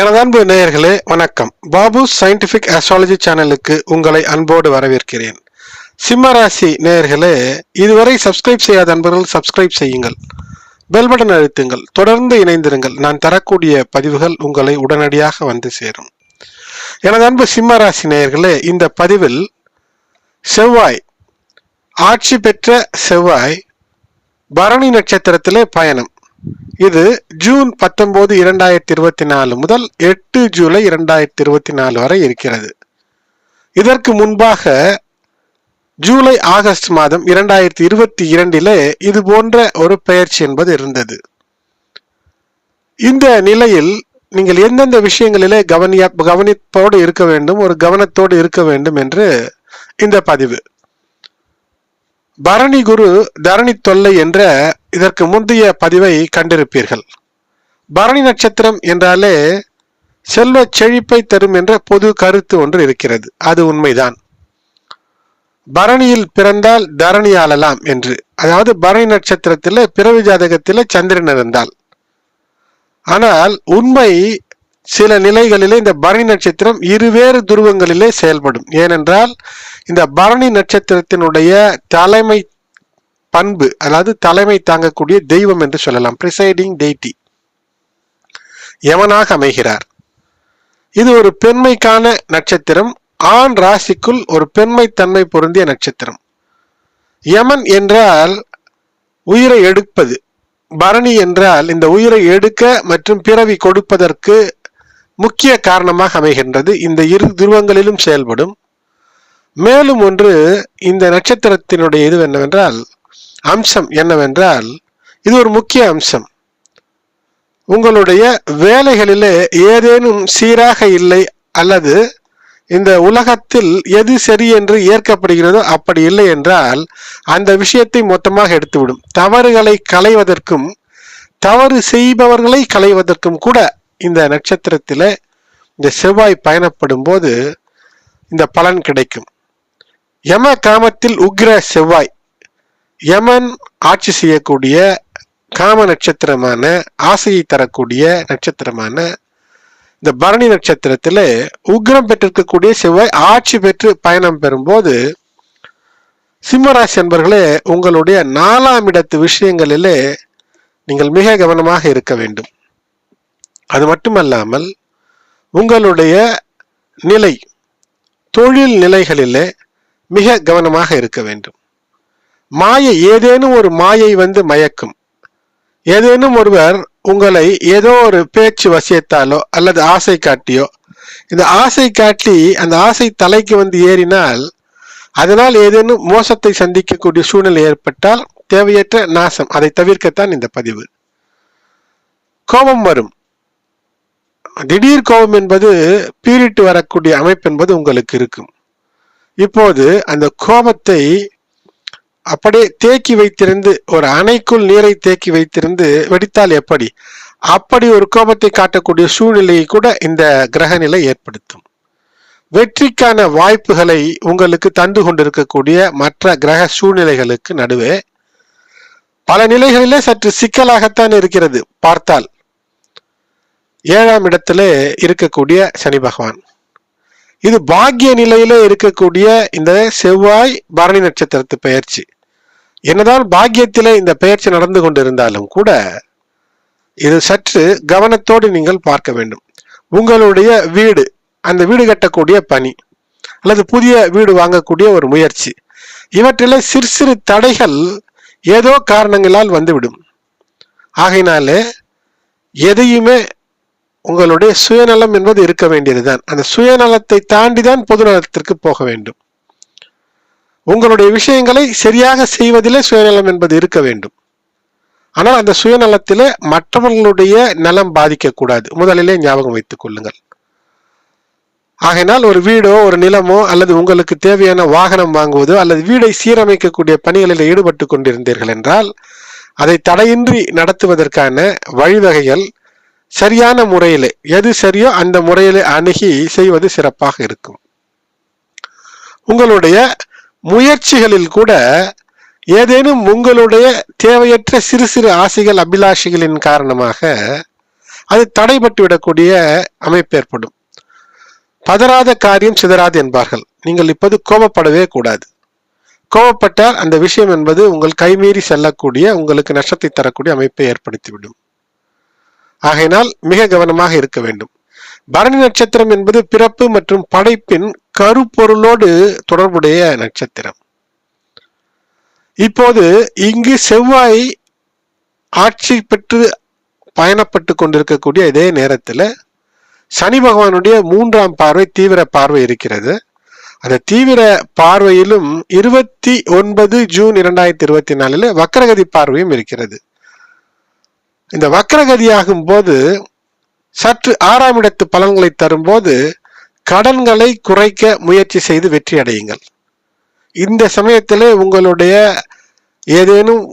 எனது அன்பு நேயர்களே வணக்கம். பாபு சயின்டிபிக் அஸ்ட்ராலஜி சேனலுக்கு உங்களை அன்போடு வரவேற்கிறேன். சிம்ம ராசி நேயர்களே இதுவரை சப்ஸ்கிரைப் செய்யாத அன்பர்கள் சப்ஸ்கிரைப் செய்யுங்கள். பெல் பட்டன் அழுத்துங்கள். தொடர்ந்து இணைந்திருங்கள். நான் தரக்கூடிய பதிவுகள் உங்களை உடனடியாக வந்து சேரும். எனது அன்பு சிம்ம ராசி நேயர்களே இந்த பதிவில் செவ்வாய் ஆட்சி பெற்ற செவ்வாய் பரணி நட்சத்திரத்திலே பயணம். இது ஜூன் பத்தொன்பது இரண்டாயிரத்தி இருபத்தி நாலு முதல் எட்டு ஜூலை இரண்டாயிரத்தி இருபத்தி நாலு வரை இருக்கிறது. இதற்கு முன்பாக ஜூலை ஆகஸ்ட் மாதம் இரண்டாயிரத்தி இருபத்தி இரண்டிலே இது போன்ற ஒரு பெயர்ச்சி என்பது இருந்தது. இந்த நிலையில் நீங்கள் எந்தெந்த விஷயங்களிலே கவனிய கவனிப்போடு இருக்க வேண்டும் ஒரு கவனத்தோடு இருக்க வேண்டும் என்று இந்த பதிவு. பரணி குரு தரணி தொல்லை என்ற இதற்கு முந்தைய பதிவை கண்டிருப்பீர்கள். பரணி நட்சத்திரம் என்றாலே செல்வ செழிப்பை தரும் என்ற பொது கருத்து ஒன்று இருக்கிறது. அது உண்மைதான். பரணியில் பிறந்தால் தரணி ஆளலாம் என்று. அதாவது பரணி நட்சத்திரத்தில் பிறவி ஜாதகத்தில் சந்திரன் இருந்தால். ஆனால் உண்மை சில நிலைகளிலே இந்த பரணி நட்சத்திரம் இருவேறு துருவங்களிலே செயல்படும். ஏனென்றால் இந்த பரணி நட்சத்திரத்தினுடைய தலைமை பண்பு அதாவது தலைமை தாங்கக்கூடிய தெய்வம் என்று சொல்லலாம். பிரிசைடிங் டெய்டி யமனாக அமைகிறார்? இது ஒரு பெண்மைக்கான நட்சத்திரம். ஆண் ராசிக்குள் ஒரு பெண்மை தன்மை பொருந்திய நட்சத்திரம். யமன் என்றால் உயிரை எடுப்பது. பரணி என்றால் இந்த உயிரை எடுக்க மற்றும் பிறவி கொடுப்பதற்கு முக்கிய காரணமாக அமைகின்றது. இந்த இரு துருவங்களிலும் செயல்படும். மேலும் ஒன்று இந்த நட்சத்திரத்தினுடைய இது என்னவென்றால் அம்சம் என்னவென்றால் இது ஒரு முக்கிய அம்சம். உங்களுடைய வேலைகளிலே ஏதேனும் சீராக இல்லை அல்லது இந்த உலகத்தில் எது சரி என்று ஏற்கப்படுகிறதோ அப்படி இல்லை என்றால் அந்த விஷயத்தை மொத்தமாக எடுத்துவிடும். தவறுகளை களைவதற்கும் தவறு செய்பவர்களை களைவதற்கும் கூட இந்த நட்சத்திரத்தில் இந்த செவ்வாய் பயணப்படும் போது இந்த பலன் கிடைக்கும். யம காமத்தில் உக்ர செவ்வாய். யமன் ஆட்சி செய்யக்கூடிய காம நட்சத்திரமான ஆசையை தரக்கூடிய நட்சத்திரமான இந்த பரணி நட்சத்திரத்தில் உக்ரம் பெற்றிருக்கக்கூடிய செவ்வாய் ஆட்சி பெற்று பயணம் பெறும்போது சிம்மராசி என்பர்களே உங்களுடைய நாலாம் இடத்து விஷயங்களிலே நீங்கள் மிக கவனமாக இருக்க வேண்டும். அது மட்டுமல்லாமல் உங்களுடைய நிலை தொழில் நிலைகளிலே மிக கவனமாக இருக்க வேண்டும். மாயை ஏதேனும் ஒரு மாயை வந்து மயக்கும். ஏதேனும் ஒருவர் உங்களை ஏதோ ஒரு பேச்சு வசியத்தாலோ அல்லது ஆசை காட்டியோ இந்த ஆசை காட்டி அந்த ஆசை தலைக்கு வந்து ஏறினால் அதனால் ஏதேனும் மோசத்தை சந்திக்கக்கூடிய சூழ்நிலை ஏற்பட்டால் தேவையற்ற நாசம். அதை தவிர்க்கத்தான் இந்த பதிவு. கோபம் வரும். திடீர் கோபம் என்பது பீரிட்டு வரக்கூடிய அமைப்பு என்பது உங்களுக்கு இருக்கும். இப்போது அந்த கோபத்தை அப்படியே தேக்கி வைத்திருந்து ஒரு அணைக்குள் நீரை தேக்கி வைத்திருந்து வெடித்தால் எப்படி? அப்படி ஒரு கோபத்தை காட்டக்கூடிய சூழ்நிலையை கூட இந்த கிரக நிலை ஏற்படுத்தும். வெற்றிக்கான வாய்ப்புகளை உங்களுக்கு தந்து கொண்டிருக்கக்கூடிய மற்ற கிரக சூழ்நிலைகளுக்கு நடுவே பல நிலைகளிலே சற்று சிக்கலாகத்தான் இருக்கிறது. பார்த்தால் ஏழாம் இடத்திலே இருக்கக்கூடிய சனி பகவான். இது பாக்கிய நிலையில இருக்கக்கூடிய இந்த செவ்வாய் பரணி நட்சத்திரத்து பெயர்ச்சி. என்னதான் பாக்கியத்திலே இந்த பெயர்ச்சி நடந்து கொண்டிருந்தாலும் கூட இது சற்று கவனத்தோடு நீங்கள் பார்க்க வேண்டும். உங்களுடைய வீடு அந்த வீடு கட்டக்கூடிய பணி அல்லது புதிய வீடு வாங்கக்கூடிய ஒரு முயற்சி இவற்றில சிறு சிறு தடைகள் ஏதோ காரணங்களால் வந்துவிடும். ஆகையினாலே எதையுமே உங்களுடைய சுயநலம் என்பது இருக்க வேண்டியதுதான். அந்த சுயநலத்தை தாண்டி தான் பொதுநலத்திற்கு போக வேண்டும். உங்களுடைய விஷயங்களை சரியாக செய்வதிலே சுயநலம் என்பது இருக்க வேண்டும். ஆனால் அந்த சுயநலத்திலே மற்றவர்களுடைய நலம் பாதிக்கக்கூடாது. முதலிலே ஞாபகம் வைத்துக் கொள்ளுங்கள். ஆகையினால் ஒரு வீடோ ஒரு நிலமோ அல்லது உங்களுக்கு தேவையான வாகனம் வாங்குவதோ அல்லது வீடை சீரமைக்கக்கூடிய பணிகளில் ஈடுபட்டு கொண்டிருந்தீர்கள் என்றால் அதை தடையின்றி நடத்துவதற்கான வழிவகைகள் சரியான முறையில் எது சரியோ அந்த முறையில் அணுகி செய்வது சிறப்பாக இருக்கும். உங்களுடைய முயற்சிகளில் கூட ஏதேனும் உங்களுடைய தேவையற்ற சிறு சிறு ஆசைகள் அபிலாஷைகளின் காரணமாக அது தடைபட்டு விடக்கூடிய அமைப்பு ஏற்படும். பதறாத காரியம் சிதறாது என்பார்கள். நீங்கள் இப்போது கோபப்படவே கூடாது. கோபப்பட்டால் அந்த விஷயம் என்பது உங்கள் கைமீறி செல்லக்கூடிய உங்களுக்கு நஷ்டத்தை தரக்கூடிய அமைப்பை ஏற்படுத்திவிடும். ஆகையினால் மிக கவனமாக இருக்க வேண்டும். பரணி நட்சத்திரம் என்பது பிறப்பு மற்றும் படைப்பின் கருப்பொருளோடு தொடர்புடைய நட்சத்திரம். இப்போது இங்கு செவ்வாய் ஆட்சி பெற்று பயணப்பட்டு கொண்டிருக்கக்கூடிய இதே நேரத்தில் சனி பகவானுடைய மூன்றாம் பார்வை தீவிர பார்வை இருக்கிறது. அந்த தீவிர பார்வையிலும் இருபத்தி ஒன்பது ஜூன் இரண்டாயிரத்தி இருபத்தி நாலில் வக்கரகதி பார்வையும் இருக்கிறது. இந்த வக்கரகதியாகும் போது சற்று ஆறாம் இடத்து பலன்களை தரும்போது கடன்களை குறைக்க முயற்சி செய்து வெற்றி அடையுங்கள் இந்த சமயத்திலே உங்களுடைய ஏதேனும்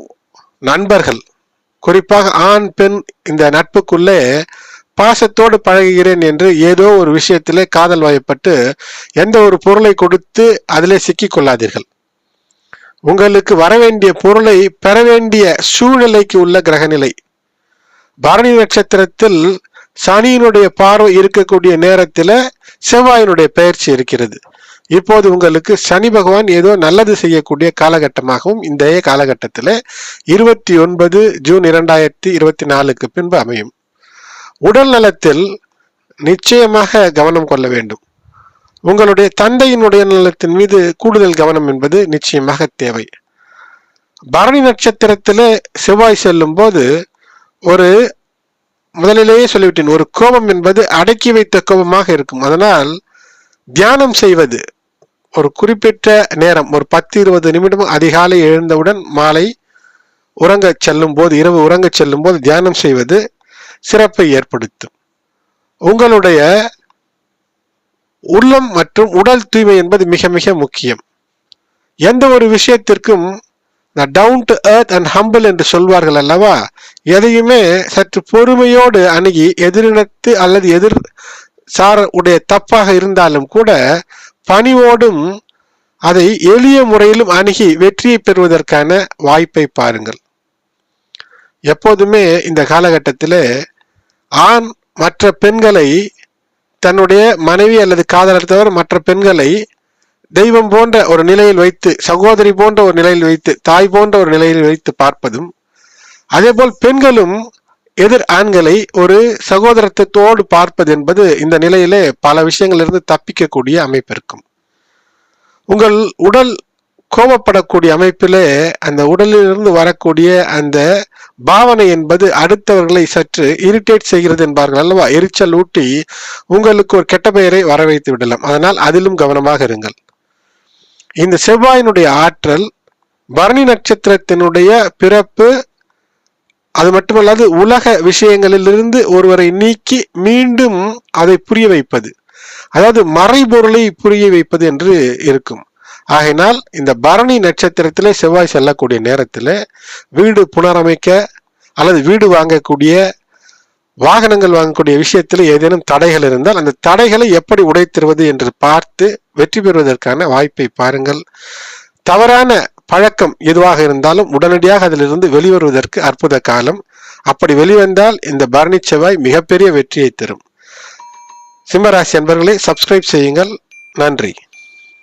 நண்பர்கள் குறிப்பாக ஆண் பெண் இந்த நட்புக்குள்ளே பாசத்தோடு பழகுகிறேன் என்று ஏதோ ஒரு விஷயத்திலே காதல் வயப்பட்டு எந்த ஒரு பொருளை கொடுத்து அதிலே சிக்கிக் கொள்ளாதீர்கள் உங்களுக்கு வரவேண்டிய பொருளை பெற வேண்டிய சூழ்நிலைக்கு உள்ள கிரகநிலை. பரணி நட்சத்திரத்தில் சனியினுடைய பார்வை இருக்கக்கூடிய நேரத்தில் செவ்வாயினுடைய பயிற்சி இருக்கிறது. இப்போது உங்களுக்கு சனி பகவான் ஏதோ நல்லது செய்யக்கூடிய காலகட்டமாகவும் இந்த காலகட்டத்தில் இருபத்தி ஒன்பது ஜூன் இரண்டாயிரத்தி இருபத்தி நாலுக்கு பின்பு அமையும். உடல் நலத்தில் நிச்சயமாக கவனம் கொள்ள வேண்டும். உங்களுடைய தந்தையினுடைய நலத்தின் மீது கூடுதல் கவனம் என்பது நிச்சயமாக தேவை. பரணி நட்சத்திரத்தில் செவ்வாய் செல்லும் போது ஒரு முதலிலேயே சொல்லிவிட்டேன் ஒரு கோபம் என்பது அடக்கி வைத்த கோபமாக இருக்கும். அதனால் தியானம் செய்வது ஒரு குறிப்பிட்ட நேரம் ஒரு பத்து இருபது நிமிடம் அதிகாலை எழுந்தவுடன் மாலை உறங்க செல்லும் போது இரவு உறங்க செல்லும் போது தியானம் செய்வது சிறப்பை ஏற்படுத்தும். உங்களுடைய உள்ளம் மற்றும் உடல் தூய்மை என்பது மிக மிக முக்கியம். எந்த ஒரு விஷயத்திற்கும் down to earth and humble என்று சொல்வார்கள் அல்லவா? எதையுமே சற்று பொறுமையோடு அணுகி எதிரினத்து அல்லது எதிர் சார உடைய தப்பாக இருந்தாலும் கூட பணிவோடும் அதை எளிய முறையிலும் அணுகி வெற்றியை பெறுவதற்கான வாய்ப்பை பாருங்கள். எப்போதுமே இந்த காலகட்டத்தில் ஆண் மற்ற பெண்களை தன்னுடைய மனைவி அல்லது காதலர் தவிர மற்ற பெண்களை தெய்வம் போன்ற ஒரு நிலையில் வைத்து சகோதரி போன்ற ஒரு நிலையில் வைத்து தாய் போன்ற ஒரு நிலையில் வைத்து பார்ப்பதும் அதேபோல் பெண்களும் எதிர் ஆண்களை ஒரு சகோதரத்துவத்தோடு பார்ப்பது என்பது இந்த நிலையிலே பல விஷயங்களிலிருந்து தப்பிக்கக்கூடிய அமைப்பு இருக்கும். உங்கள் உடல் கோபப்படக்கூடிய அமைப்பிலே அந்த உடலிலிருந்து வரக்கூடிய அந்த பாவனை என்பது அடுத்தவர்களை சற்று இரிட்டேட் செய்கிறது என்பார்கள் அல்லவா? எரிச்சல் ஊட்டி உங்களுக்கு ஒரு கெட்ட பெயரை வர வைத்து விடலாம். அதனால் அதிலும் கவனமாக இருங்கள். இந்த செவ்வாயினுடைய ஆற்றல் பரணி நட்சத்திரத்தினுடைய பிறப்பு அது மட்டுமல்லாது உலக விஷயங்களிலிருந்து ஒருவரை நீக்கி மீண்டும் அதை புரிய வைப்பது. அதாவது மறைபொருளை புரிய வைப்பது என்று இருக்கும். ஆகையினால் இந்த பரணி நட்சத்திரத்திலே செவ்வாய் செல்லக்கூடிய நேரத்தில் வீடு புனரமைக்க அல்லது வீடு வாங்கக்கூடிய வாகனங்கள் வாங்கக்கூடிய விஷயத்தில் ஏதேனும் தடைகள் இருந்தால் அந்த தடைகளை எப்படி உடைத்திருவது என்று பார்த்து வெற்றி பெறுவதற்கான வாய்ப்பை பாருங்கள். தவறான பழக்கம் எதுவாக இருந்தாலும் உடனடியாக அதிலிருந்து வெளிவருவதற்கு அற்புத காலம். அப்படி வெளிவந்தால் இந்த பரணி செவ்வாய் மிகப்பெரிய வெற்றியை தரும். சிம்மராசி அன்பர்களை சப்ஸ்கிரைப் செய்யுங்கள். நன்றி.